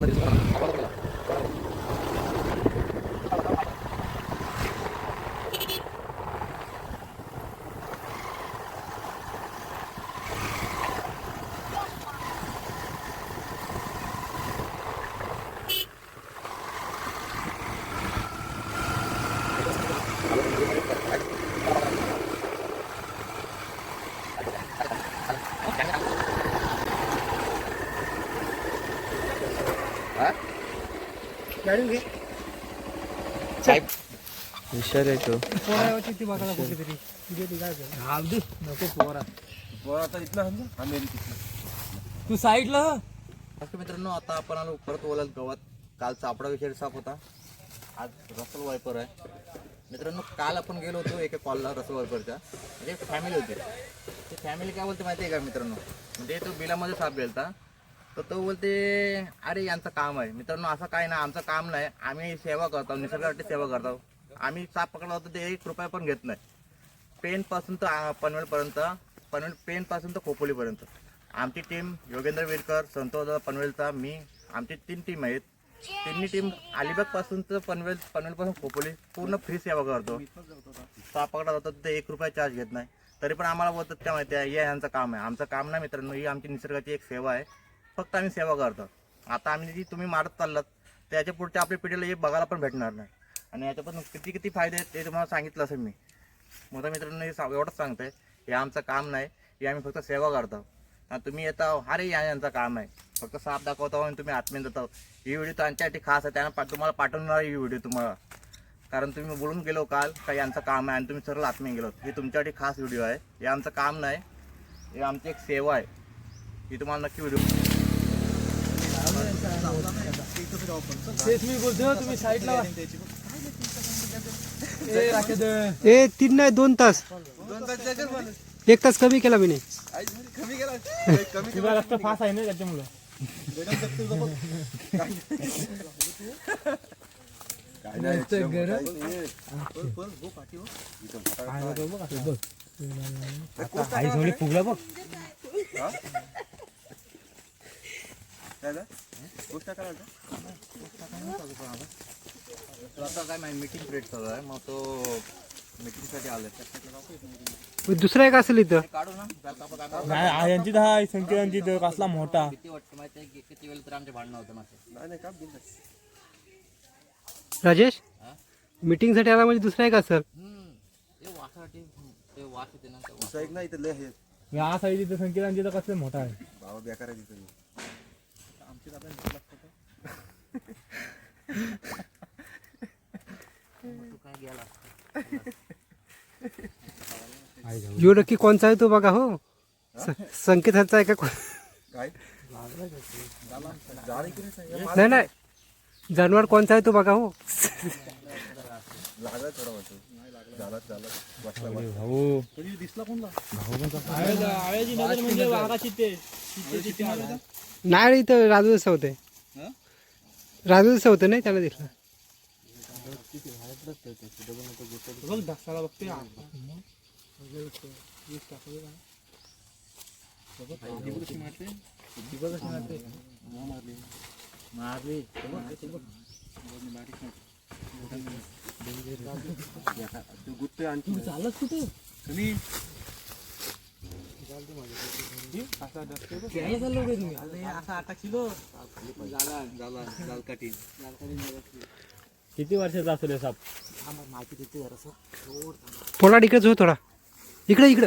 Iyo. हुशार आहे तो. तू साईडला नमस्कार मित्रांनो आता आपण आलो परत ओलात गावात. काल चापडा विषय साफ होता. आज रसल वायपर आहे. मित्रांनो काल आपण गेलो होतो एका कॉलला रसल वायपरच्या. म्हणजे फॅमिली होती. ते फॅमिली काय बोलते माहिती आहे का मित्रांनो? म्हणजे तो बिलामध्ये साफ गेलता. तर तो बोलते अरे यांचं काम आहे. मित्रांनो असं काय नाही आमचं काम नाही. आम्ही सेवा करतो निसर्गासाठी सेवा करतो. आम्ही साप पकडला होतो ते एक रुपया पण घेत नाही. पेनपासून तर पनवेलपर्यंत पनवेल पेनपासून तर खोपोलीपर्यंत. आमची टीम योगेंद्र विरकर संतोष पनवेलचा मी आमची तीन टीम आहेत. तिन्ही टीम अलिबागपासून तर पनवेल पनवेलपासून खोपोली पूर्ण फ्री सेवा करतो. साप पकडला जातो ते एक रुपया चार्ज घेत नाही. तरी पण आम्हाला बोलतात त्या माहिती आहे हे यांचं काम आहे. आमचं काम नाही मित्रांनो ही आमची निसर्गाची एक सेवा आहे. फक्त आम्ही सेवा करतो. आता आम्ही जी तुम्ही मारत चाललात त्याच्या पुढच्या आपल्या पिढीला हे बघायला पण भेटणार नाही. आणि याच्यापासून किती किती फायदे आहेत ते तुम्हाला सांगितलं असेल मी. मोठ्या मित्रांनो हे सा- एवढंच सांगतंय. हे आमचं काम नाही. हे आम्ही फक्त सेवा करतो. आणि तुम्ही येता अरे या यांचं काम आहे. फक्त साप दाखवता आणि तुम्ही आत्मीय देता ही व्हिडिओ त्यांच्यासाठी खास आहे. त्यांना पा- तुम्हाला पाठवणार ही व्हिडिओ तुम्हाला. कारण तुम्ही बोलून गेलो काल का यांचं काम आहे आणि तुम्ही सरळ आत्मीय गेलो हे तुमच्यासाठी खास व्हिडिओ आहे. हे आमचं काम नाही. हे आमची एक सेवा आहे. ही तुम्हाला नक्की व्हिडिओ तेच मी बोलतो तुम्ही साईडला ए, तीन नाही दोन तास. एक तास कमी केला मी तुझा रस्ता फास आहे ना त्याच्यामुळं फुगला बघ. तर आता. काय नाही मीटिंग पिरियड चालू आहे मग तो मीटिंगसाठी आले दुसरा एक असेल इथं. काढू ना. जाता आपण आता. नाही आ- यांची तर हाय संकेतांची तर कसला मोठा. किती वाटतं माहिती आहे की किती वेळ तर आमचे भांडणं होतं मासे राजेश हा? मीटिंगसाठी आला म्हणजे दुसरा एक असेल. हम्म. ते वासासाठी ते वास येते ना ते वास. या साईड तर संकेतांची तर कसलं मोठा आहे. तू काय गेला यो नक्की कोणचा आहे तो बघा हो? स- संकेताचा आहे का कोण? नाही नाही. जानवर कोणचा आहे तो बघा हो? भाऊ. म्हणजे वाघाची ते नाही इथं राजू जसं होते. राजू जसं होतं नाही त्याला दिसलं. बघ धसाला बघते मारली. झालंच कुठे घ्यायला चाललो रे तुम्ही असा आठ किलो किती वर्षाचा असेल हे साप थोडा इकडेच हो थोडा इकडे इकडं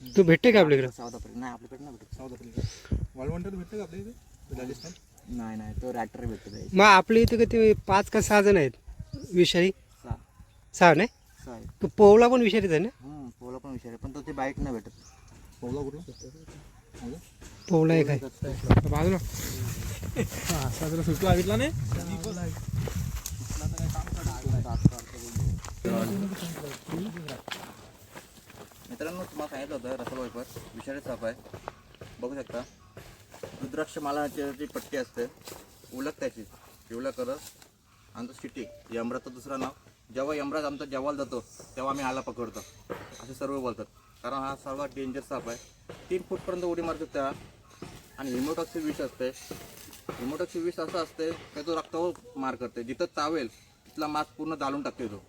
तू भेटते का आपल्याकडे? साऊथ आफ्रिका नाही आपल्याकडे नाही भेटत. साऊथ आफ्रिका वाळवंटात भेटतं का आपल्या इथे? राजस्थान? नाही नाही तो रॅक्टर भेटतो ते मग आपल्या इथं किती पाच का सहा जण आहेत? विषारी? सहा. सहा नाही? सहा आहे तो पोवला पण विषारीच आहे ना? हम्म, पोला पोवला पण आहे पण तो ते बाईक नाही भेटत. पोवला कुठला? पोवला एक आहे. बाजूला. साजरा सुटला नाही? मित्रांनो तुम्हाला सांगितलं होतं रसल वायपर विषारी साप आहे. बघू शकता. रुद्राक्ष मालाची जी पट्टी असते उलक त्याची पिवळ्या कलर आणि तो सिटी यमराचं दुसरं नाव. जेव्हा यमराज आमचा जवाल जातो तेव्हा आम्ही आला पकडतो. असे सर्व बोलतात. कारण हा सर्वात डेंजर साप आहे. तीन फूटपर्यंत उडी मारतो त्या. आणि हिमोटॉक्सी विष असते. हिमोटॉक्सी विष असं असते की तो रक्तावर मार करते. जिथं चावेल तिथला मास पूर्ण जाळून टाकते तो.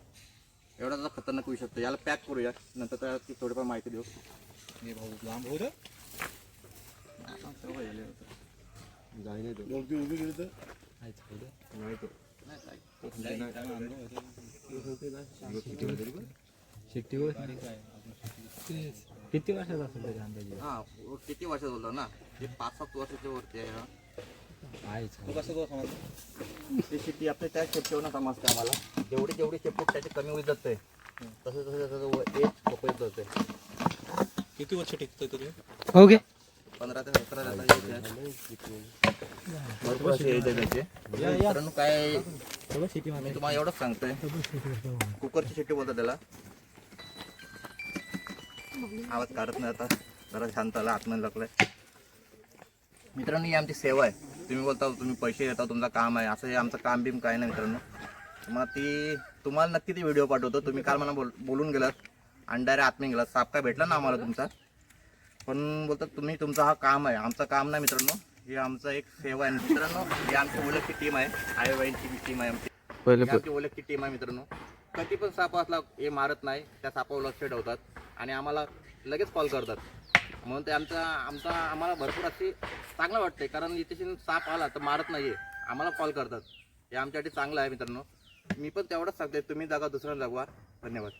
एवढा खतरनाक विष असतो याला पॅक करूया. नंतर त्याची थोडीफार माहिती देऊ. हे भाऊ लांब होत जाय नाही तो वरती उभी गेली तर? नाही तो किती वर्षाचा असेल तरी अंदाजे? हा किती वर्षाचा बोलतो ना? ते पाच सात वर्षाच्या वरती आहे हा. तो कसं तो समज ते शेती आपल्या त्या शेपटीवर समजते आम्हाला. जेवढी जेवढी शेपूट त्याची कमी होत जाते. तसं तसं त्याचं एज कपत जाते. किती वर्ष टिकतोय तो ओके. पंधरा ते सतरा. भरपूर असे त्याचे. मित्रांनो काय मी तुम्हाला एवढंच सांगतोय. कुकरची शेट्टी बोलतात त्याला. आवाज काढत नाही आता. जरा शांत आला आतमध्ये लागलाय मित्रांनो ही आमची सेवा आहे. तुम्ही बोलता तुम्ही पैसे देता तुमचं काम आहे. असं हे आमचं काम बिम काय नाही मित्रांनो. मग ती तुम्हाला नक्की ती व्हिडिओ पाठवतो. तुम्ही काल मला बोल बोलून गेलात आणि डायरेक्ट आतमध्ये गेलात. साप काय भेटला ना आम्हाला तुमचा? पण बोलतात तुम्ही तुमचं हा काम आहे. आमचं काम नाही मित्रांनो. हे आमचं एक सेवा आहे. मित्रांनो ही आमची ओळखची टीम आहे. आईबाईंची टीम आहे आमची. ही आमची ओळखची टीम आहे मित्रांनो. कधी पण साप असला हे मारत नाही. त्या सापावर लक्ष ठेवतात. आणि आम्हाला लगेच कॉल करतात. म्हणून ते आमचा आमचा आम्हाला भरपूर अशी चांगलं वाटते कारण इथे साप आला तर मारत नाही आम्हाला कॉल करतात. हे आमच्यासाठी चांगलं आहे मित्रांनो. मी पण तेवढंच सांगते तुम्ही जागा दुसऱ्याला जागवा धन्यवाद.